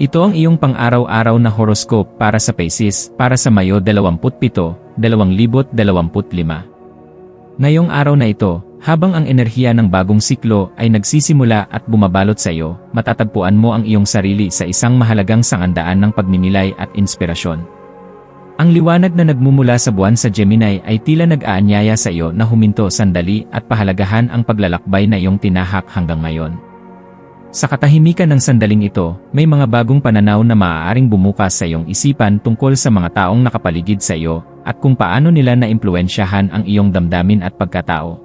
Ito ang iyong pang-araw-araw na horoscope para sa Pisces para sa Mayo 27, 2025. Ngayong araw na ito, habang ang enerhiya ng bagong siklo ay nagsisimula at bumabalot sa iyo, matatagpuan mo ang iyong sarili sa isang mahalagang sangandaan ng pagninilay at inspirasyon. Ang liwanag na nagmumula sa buwan sa Gemini ay tila nag-aanyaya sa iyo na huminto sandali at pahalagahan ang paglalakbay na iyong tinahak hanggang ngayon. Sa katahimikan ng sandaling ito, may mga bagong pananaw na maaaring bumukas sa iyong isipan tungkol sa mga taong nakapaligid sa iyo at kung paano nila naimpluensyahan ang iyong damdamin at pagkatao.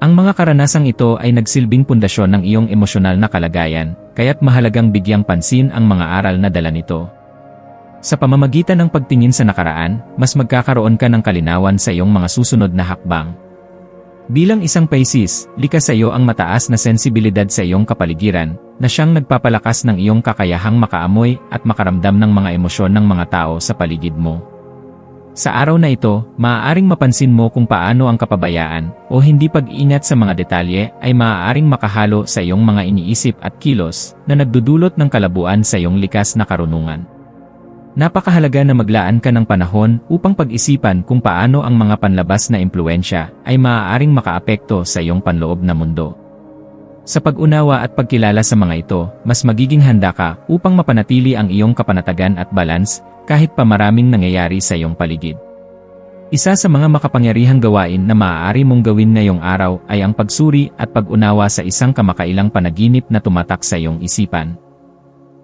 Ang mga karanasang ito ay nagsilbing pundasyon ng iyong emosyonal na kalagayan, kaya't mahalagang bigyang pansin ang mga aral na dala nito. Sa pamamagitan ng pagtingin sa nakaraan, mas magkakaroon ka ng kalinawan sa iyong mga susunod na hakbang. Bilang isang Pisces, likas sa iyo ang mataas na sensibilidad sa iyong kapaligiran, na siyang nagpapalakas ng iyong kakayahang makaamoy at makaramdam ng mga emosyon ng mga tao sa paligid mo. Sa araw na ito, maaaring mapansin mo kung paano ang kapabayaan o hindi pag-ingat sa mga detalye ay maaaring makahalo sa iyong mga iniisip at kilos na nagdudulot ng kalabuan sa iyong likas na karunungan. Napakahalaga na maglaan ka ng panahon upang pag-isipan kung paano ang mga panlabas na impluensya ay maaaring makaapekto sa iyong panloob na mundo. Sa pag-unawa at pagkilala sa mga ito, mas magiging handa ka upang mapanatili ang iyong kapanatagan at balance kahit pa maraming nangyayari sa iyong paligid. Isa sa mga makapangyarihang gawain na maaari mong gawin ngayong araw ay ang pagsuri at pag-unawa sa isang kamakailang panaginip na tumatak sa iyong isipan.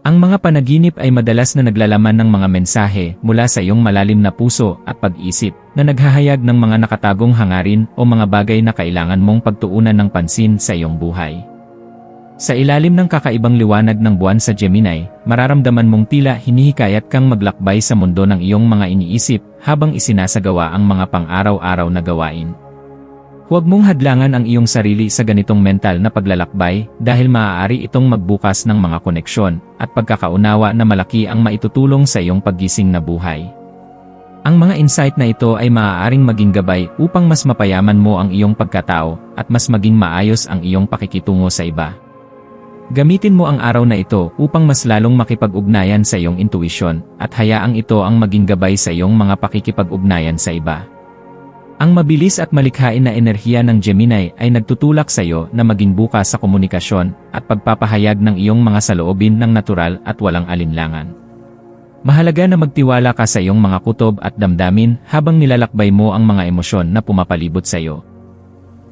Ang mga panaginip ay madalas na naglalaman ng mga mensahe mula sa iyong malalim na puso at pag-isip na naghahayag ng mga nakatagong hangarin o mga bagay na kailangan mong pagtuunan ng pansin sa iyong buhay. Sa ilalim ng kakaibang liwanag ng buwan sa Gemini, mararamdaman mong tila hinihikayat kang maglakbay sa mundo ng iyong mga iniisip habang isinasagawa ang mga pang-araw-araw na gawain. Huwag mong hadlangan ang iyong sarili sa ganitong mental na paglalakbay dahil maaari itong magbukas ng mga koneksyon at pagkakaunawa na malaki ang maitutulong sa iyong paggising na buhay. Ang mga insight na ito ay maaaring maging gabay upang mas mapayaman mo ang iyong pagkatao at mas maging maayos ang iyong pakikitungo sa iba. Gamitin mo ang araw na ito upang mas lalong makipag-ugnayan sa iyong intuisyon at hayaang ito ang maging gabay sa iyong mga pakikipag-ugnayan sa iba. Ang mabilis at malikhain na enerhiya ng Gemini ay nagtutulak sa iyo na maging bukas sa komunikasyon at pagpapahayag ng iyong mga saloobin ng natural at walang alinlangan. Mahalaga na magtiwala ka sa iyong mga kutob at damdamin habang nilalakbay mo ang mga emosyon na pumapalibot sa iyo.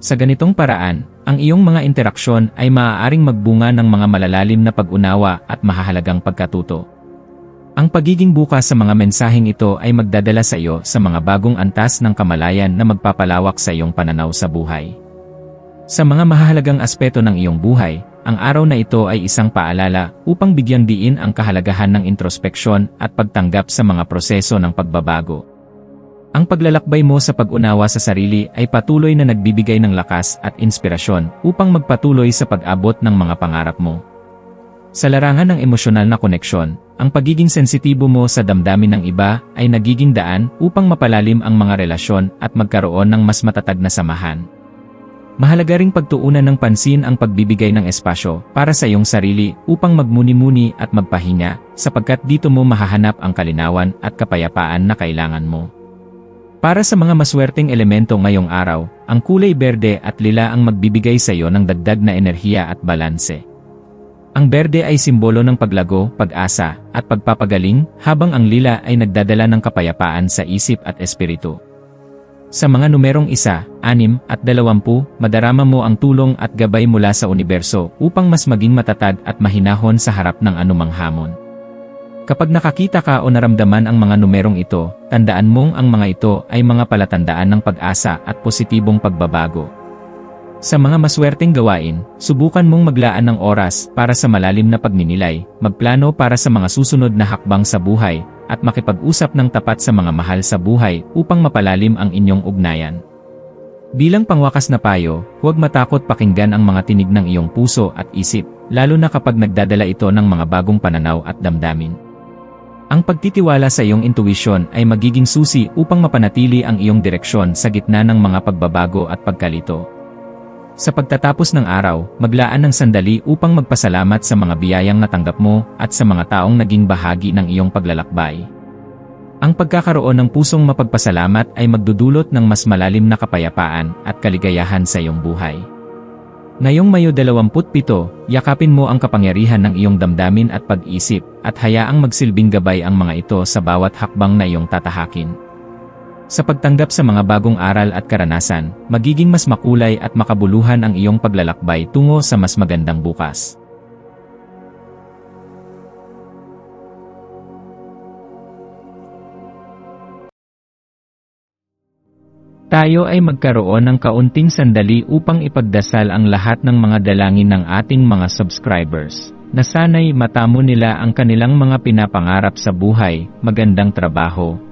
Sa ganitong paraan, ang iyong mga interaksyon ay maaaring magbunga ng mga malalalim na pag-unawa at mahahalagang pagkatuto. Ang pagiging bukas sa mga mensaheng ito ay magdadala sa iyo sa mga bagong antas ng kamalayan na magpapalawak sa iyong pananaw sa buhay. Sa mga mahalagang aspeto ng iyong buhay, ang araw na ito ay isang paalala upang bigyang diin ang kahalagahan ng introspeksyon at pagtanggap sa mga proseso ng pagbabago. Ang paglalakbay mo sa pag-unawa sa sarili ay patuloy na nagbibigay ng lakas at inspirasyon upang magpatuloy sa pag-abot ng mga pangarap mo. Sa larangan ng emosyonal na koneksyon, ang pagiging sensitibo mo sa damdamin ng iba ay nagiging daan upang mapalalim ang mga relasyon at magkaroon ng mas matatag na samahan. Mahalaga ring pagtuunan ng pansin ang pagbibigay ng espasyo para sa iyong sarili upang magmuni-muni at magpahinga sapagkat dito mo mahahanap ang kalinawan at kapayapaan na kailangan mo. Para sa mga maswerteng elemento ngayong araw, ang kulay berde at lila ang magbibigay sa iyo ng dagdag na enerhiya at balanse. Ang berde ay simbolo ng paglago, pag-asa, at pagpapagaling, habang ang lila ay nagdadala ng kapayapaan sa isip at espiritu. Sa mga numerong isa, anim, at dalawampu, madarama mo ang tulong at gabay mula sa universo upang mas maging matatag at mahinahon sa harap ng anumang hamon. Kapag nakakita ka o naramdaman ang mga numerong ito, tandaan mong ang mga ito ay mga palatandaan ng pag-asa at positibong pagbabago. Sa mga maswerteng gawain, subukan mong maglaan ng oras para sa malalim na pagninilay, magplano para sa mga susunod na hakbang sa buhay, at makipag-usap ng tapat sa mga mahal sa buhay upang mapalalim ang inyong ugnayan. Bilang pangwakas na payo, huwag matakot pakinggan ang mga tinig ng iyong puso at isip, lalo na kapag nagdadala ito ng mga bagong pananaw at damdamin. Ang pagtitiwala sa iyong intuwisyon ay magiging susi upang mapanatili ang iyong direksyon sa gitna ng mga pagbabago at pagkalito. Sa pagtatapos ng araw, maglaan ng sandali upang magpasalamat sa mga biyayang natanggap mo at sa mga taong naging bahagi ng iyong paglalakbay. Ang pagkakaroon ng pusong mapagpasalamat ay magdudulot ng mas malalim na kapayapaan at kaligayahan sa iyong buhay. Ngayong Mayo 27, yakapin mo ang kapangyarihan ng iyong damdamin at pag-isip at hayaang magsilbing gabay ang mga ito sa bawat hakbang na iyong tatahakin. Sa pagtanggap sa mga bagong aral at karanasan, magiging mas makulay at makabuluhan ang iyong paglalakbay tungo sa mas magandang bukas. Tayo ay magkaroon ng kaunting sandali upang ipagdasal ang lahat ng mga dalangin ng ating mga subscribers na sana'y matamo nila ang kanilang mga pinapangarap sa buhay, magandang trabaho,